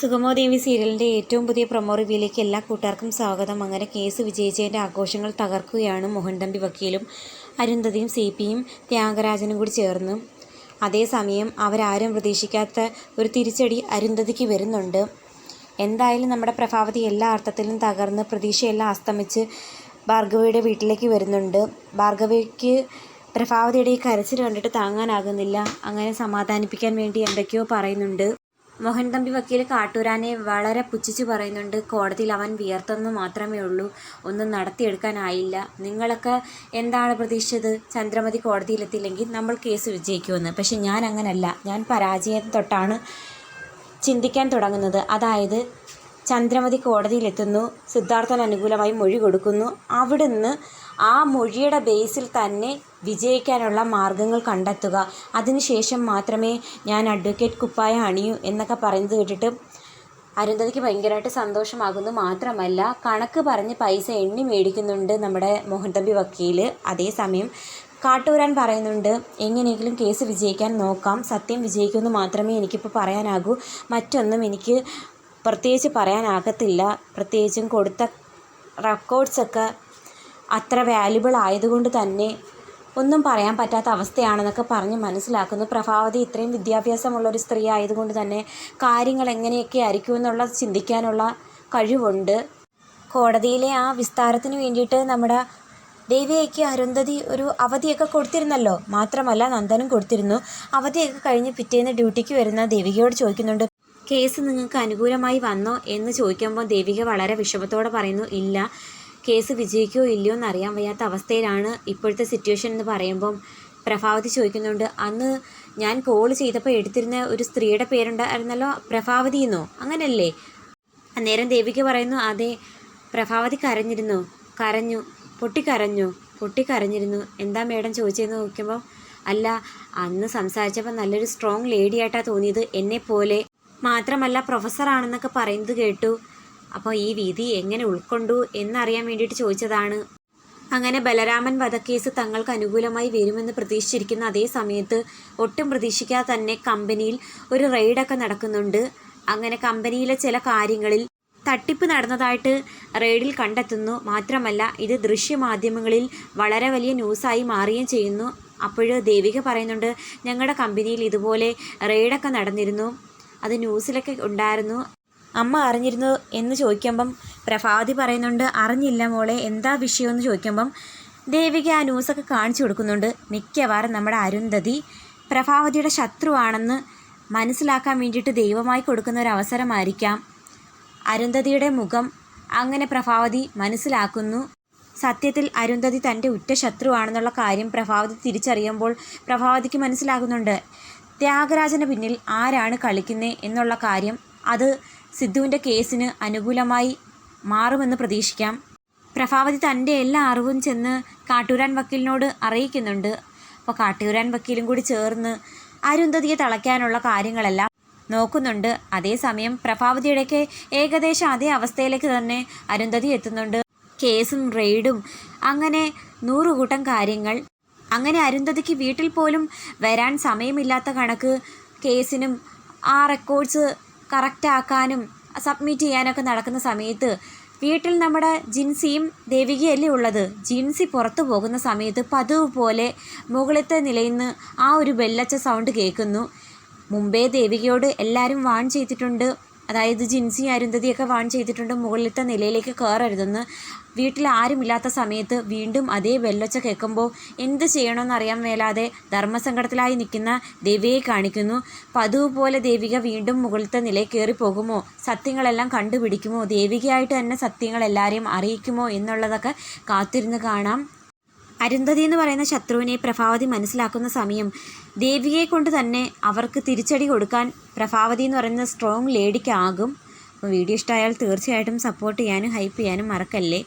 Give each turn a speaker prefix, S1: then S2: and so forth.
S1: സുഗമോ ദേവി സീരിയലിന്റെ ഏറ്റവും പുതിയ പ്രൊമോ റിവ്യൂയിലേക്ക് എല്ലാ കൂട്ടുകാർക്കും സ്വാഗതം. അങ്ങനെ കേസ് വിജയിച്ചതിന്റെ ആഘോഷങ്ങൾ തകർക്കുകയാണ് മോഹൻതമ്പി വക്കീലും അരുന്ധതിയും സി പിയും ത്യാഗരാജനും കൂടി ചേർന്ന്. അതേസമയം അവരാരും പ്രതീക്ഷിക്കാത്ത ഒരു തിരിച്ചടി അരുന്ധതിക്ക് വരുന്നുണ്ട്. എന്തായാലും നമ്മുടെ പ്രഭാവതി എല്ലാ അർത്ഥത്തിലും തകർന്ന് പ്രതീക്ഷയെല്ലാം അസ്തമിച്ച് ഭാർഗവിയുടെ വീട്ടിലേക്ക് വരുന്നുണ്ട്. ഭാർഗവിക്ക് പ്രഭാവതിയുടെ ഈ കരച്ചിൽ കണ്ടിട്ട് താങ്ങാനാകുന്നില്ല. അങ്ങനെ സമാധാനിപ്പിക്കാൻ വേണ്ടി എന്തൊക്കെയോ പറയുന്നുണ്ട്. മോഹൻ തമ്പി വക്കീൽ കാട്ടൂരാനെ വളരെ പുച്ഛിച്ച് പറയുന്നുണ്ട്. കോടതിയിൽ അവൻ വിയർത്തെന്ന് മാത്രമേ ഉള്ളൂ. ഒന്നും നടത്തിയെടുക്കാനായില്ല. നിങ്ങളൊക്കെ എന്താണ് പ്രതീക്ഷിച്ചത്? ചന്ദ്രമതി കോടതിയിലെത്തിയില്ലെങ്കിൽ നമ്മൾ കേസ് വിജയിക്കുമെന്ന്. പക്ഷെ ഞാൻ അങ്ങനല്ല. ഞാൻ പരാജയം തൊട്ടാണ് ചിന്തിക്കാൻ തുടങ്ങുന്നത്. അതായത് ചന്ദ്രമതി കോടതിയിലെത്തുന്നു. സിദ്ധാർത്ഥൻ അനുകൂലമായി മൊഴി കൊടുക്കുന്നു. അവിടുന്ന് ആ മൊഴിയുടെ ബേസിൽ തന്നെ വിജയിക്കാനുള്ള മാർഗങ്ങൾ കണ്ടെത്തുക. അതിനുശേഷം മാത്രമേ ഞാൻ അഡ്വക്കേറ്റ് കുപ്പായ അണിയൂ എന്നൊക്കെ പറയുന്നത് കേട്ടിട്ട് അരുന്ധതിക്ക് ഭയങ്കരമായിട്ട് സന്തോഷമാകുന്നു. മാത്രമല്ല കണക്ക് പറഞ്ഞ് പൈസ എണ്ണി മേടിക്കുന്നുണ്ട് നമ്മുടെ മോഹൻതമ്പി വക്കീൽ അതേസമയം കാട്ടൂരാൻ പറയുന്നുണ്ട് എങ്ങനെയെങ്കിലും കേസ് വിജയിക്കാൻ നോക്കാം. സത്യം വിജയിക്കുമെന്ന് മാത്രമേ എനിക്കിപ്പോൾ പറയാനാകൂ. മറ്റൊന്നും എനിക്ക് പ്രത്യേകിച്ച് പറയാനാകത്തില്ല. പ്രത്യേകിച്ചും കൊടുത്ത റെക്കോർഡ്സൊക്കെ അത്ര വാല്യുബിൾ ആയതുകൊണ്ട് തന്നെ ഒന്നും പറയാൻ പറ്റാത്ത അവസ്ഥയാണെന്നൊക്കെ പറഞ്ഞ് മനസ്സിലാക്കുന്നു. പ്രഭാവതി ഇത്രയും വിദ്യാഭ്യാസമുള്ള ഒരു സ്ത്രീ ആയതുകൊണ്ട് തന്നെ കാര്യങ്ങൾ എങ്ങനെയൊക്കെ ആയിരിക്കും എന്നുള്ള ചിന്തിക്കാനുള്ള കഴിവുണ്ട്. കോടതിയിലെ ആ വിസ്താരത്തിന് വേണ്ടിയിട്ട് നമ്മുടെ ദേവിയയ്ക്ക് അരുന്ധതി ഒരു അവധിയൊക്കെ കൊടുത്തിരുന്നല്ലോ. മാത്രമല്ല നന്ദനും കൊടുത്തിരുന്നു. അവധിയൊക്കെ കഴിഞ്ഞ് പിറ്റേന്ന് ഡ്യൂട്ടിക്ക് വരുന്ന ദേവികയോട് ചോദിക്കുന്നുണ്ട് കേസ് നിങ്ങൾക്ക് അനുകൂലമായി വന്നോ? എന്ന് ചോദിക്കുമ്പോൾ ദേവിക വളരെ വിഷമത്തോടെ പറയുന്നു ഇല്ല. കേസ് വിജയിക്കോ ഇല്ലയോ എന്ന് അറിയാൻ വയ്യാത്ത അവസ്ഥയിലാണ് ഇപ്പോഴത്തെ സിറ്റുവേഷൻ എന്ന് പറയുമ്പം പ്രഭാവതി ചോദിക്കുന്നുണ്ട്. അന്ന് ഞാൻ കോൾ ചെയ്തപ്പോൾ എടുത്തിരുന്ന ഒരു സ്ത്രീയുടെ പേരുണ്ടായിരുന്നല്ലോ പ്രഭാവതി എന്നോ അങ്ങനല്ലേ? അന്നേരം ദേവിക്ക് പറയുന്നു അതെ പ്രഭാവതി കരഞ്ഞിരുന്നു. കരഞ്ഞു. പൊട്ടി കരഞ്ഞു പൊട്ടി കരഞ്ഞിരുന്നു എന്താ മേഡം ചോദിച്ചതെന്ന് നോക്കുമ്പോൾ അല്ല അന്ന് സംസാരിച്ചപ്പോൾ നല്ലൊരു സ്ട്രോങ് ലേഡി ആയിട്ടാണ് തോന്നിയത്. പോലെ മാത്രമല്ല പ്രൊഫസറാണെന്നൊക്കെ പറയുന്നത് കേട്ടു. അപ്പോൾ ഈ വിധി എങ്ങനെ ഉൾക്കൊണ്ടു എന്നറിയാൻ വേണ്ടിയിട്ട് ചോദിച്ചതാണ്. അങ്ങനെ ബലരാമൻ വധക്കേസ് തങ്ങൾക്ക് അനുകൂലമായി വരുമെന്ന് പ്രതീക്ഷിച്ചിരിക്കുന്ന അതേ സമയത്ത് ഒട്ടും പ്രതീക്ഷിക്കാതെ തന്നെ കമ്പനിയിൽ ഒരു റെയ്ഡൊക്കെ നടക്കുന്നുണ്ട്. അങ്ങനെ കമ്പനിയിലെ ചില കാര്യങ്ങളിൽ തട്ടിപ്പ് നടന്നതായിട്ട് റെയ്ഡിൽ കണ്ടെത്തുന്നു. മാത്രമല്ല ഇത് ദൃശ്യമാധ്യമങ്ങളിൽ വളരെ വലിയ ന്യൂസായി മാറുകയും ചെയ്യുന്നു. അപ്പോൾ ദേവിക പറയുന്നുണ്ട് ഞങ്ങളുടെ കമ്പനിയിൽ ഇതുപോലെ റെയ്ഡൊക്കെ നടന്നിരുന്നു. അത് ന്യൂസിലൊക്കെ ഉണ്ടായിരുന്നു. അമ്മ അറിഞ്ഞിരുന്നു എന്ന് ചോദിക്കുമ്പം പ്രഭാവതി പറയുന്നുണ്ട് അറിഞ്ഞില്ല മോളെ എന്താ വിഷയമെന്ന് ചോദിക്കുമ്പം ദേവിക ആ ന്യൂസൊക്കെ കാണിച്ചു കൊടുക്കുന്നുണ്ട്. മിക്കവാറും നമ്മുടെ അരുന്ധതി പ്രഭാവതിയുടെ ശത്രുവാണെന്ന് മനസ്സിലാക്കാൻ വേണ്ടിയിട്ട് ദൈവമായി കൊടുക്കുന്ന ഒരു അവസരമായിരിക്കാം. അരുന്ധതിയുടെ മുഖം അങ്ങനെ പ്രഭാവതി മനസ്സിലാക്കുന്നു. സത്യത്തിൽ അരുന്ധതി തന്റെ ഉറ്റ ശത്രുവാണെന്നുള്ള കാര്യം പ്രഭാവതി തിരിച്ചറിയുമ്പോൾ പ്രഭാവതിക്ക് മനസ്സിലാകുന്നുണ്ട്. ത്യാഗരാജന് പിന്നിൽ ആരാണ് കളിക്കുന്നത് എന്നുള്ള കാര്യം. അത് സിദ്ധുവിന്റെ കേസിന് അനുകൂലമായി മാറുമെന്ന് പ്രതീക്ഷിക്കാം. പ്രഭാവതി തന്റെ എല്ലാ അറിവും ചെന്ന് കാട്ടൂരാൻ വക്കീലിനോട് അറിയിക്കുന്നുണ്ട്. അപ്പോൾ കാട്ടൂരാൻ വക്കീലും കൂടി ചേർന്ന് അരുന്ധതിയെ തളയ്ക്കാനുള്ള കാര്യങ്ങളെല്ലാം നോക്കുന്നുണ്ട്. അതേസമയം പ്രഭാവതിയുടെയൊക്കെ ഏകദേശം അതേ അവസ്ഥയിലേക്ക് തന്നെ അരുന്ധതി എത്തുന്നുണ്ട്. കേസും റെയ്ഡും അങ്ങനെ നൂറുകൂട്ടം കാര്യങ്ങൾ. അങ്ങനെ അരുന്ധതിക്ക് വീട്ടിൽ പോലും വരാൻ സമയമില്ലാത്ത കണക്ക് കേസിനും ആ റെക്കോർഡ്സ് കറക്റ്റാക്കാനും സബ്മിറ്റ് ചെയ്യാനൊക്കെ നടക്കുന്ന സമയത്ത് വീട്ടിൽ നമ്മുടെ ജിൻസിയും ദേവികയല്ലേ ഉള്ളത്? ജിൻസി പുറത്തു പോകുന്ന സമയത്ത് പതിവ് പോലെ മുകളിലത്തെ നിലയിൽ നിന്ന് ആ ഒരു ബെല്ലച്ച സൗണ്ട് കേൾക്കുന്നു. മുമ്പേ ദേവികയോട് എല്ലാവരും വാൺ ചെയ്തിട്ടുണ്ട്. അതായത് ജിൻസി അരുന്ധതിയൊക്കെ വാൺ ചെയ്തിട്ടുണ്ട് മുകളിലത്തെ നിലയിലേക്ക് കയറരുതെന്ന് വീട്ടിൽ ആരുമില്ലാത്ത സമയത്ത് വീണ്ടും അതേ വെല്ലൊച്ച കേൾക്കുമ്പോൾ എന്ത് ചെയ്യണമെന്ന് അറിയാൻ മേലാതെ ധർമ്മസങ്കടത്തിലായി നിൽക്കുന്ന ദേവിയെ കാണിക്കുന്നു. പതിവ് പോലെ ദേവിക വീണ്ടും മുകളിലത്തെ നിലയിൽ കയറി പോകുമോ സത്യങ്ങളെല്ലാം കണ്ടുപിടിക്കുമോ? ദേവികയായിട്ട് തന്നെ സത്യങ്ങൾ എല്ലാവരെയും അറിയിക്കുമോ എന്നുള്ളതൊക്കെ കാത്തിരുന്ന് കാണാം. അരുന്ധതി എന്ന് പറയുന്ന ശത്രുവിനെ പ്രഭാവതി മനസ്സിലാക്കുന്ന സമയം ദേവിയെ കൊണ്ട് തന്നെ അവർക്ക് തിരിച്ചടി കൊടുക്കാൻ പ്രഭാവതി എന്ന് പറയുന്ന സ്ട്രോങ് ലേഡിക്കാകും അപ്പോൾ വീഡിയോ ഇഷ്ടമായാൽ തീർച്ചയായിട്ടും സപ്പോർട്ട് ചെയ്യാനും ഹൈപ്പ് ചെയ്യാനും മറക്കല്ലേ?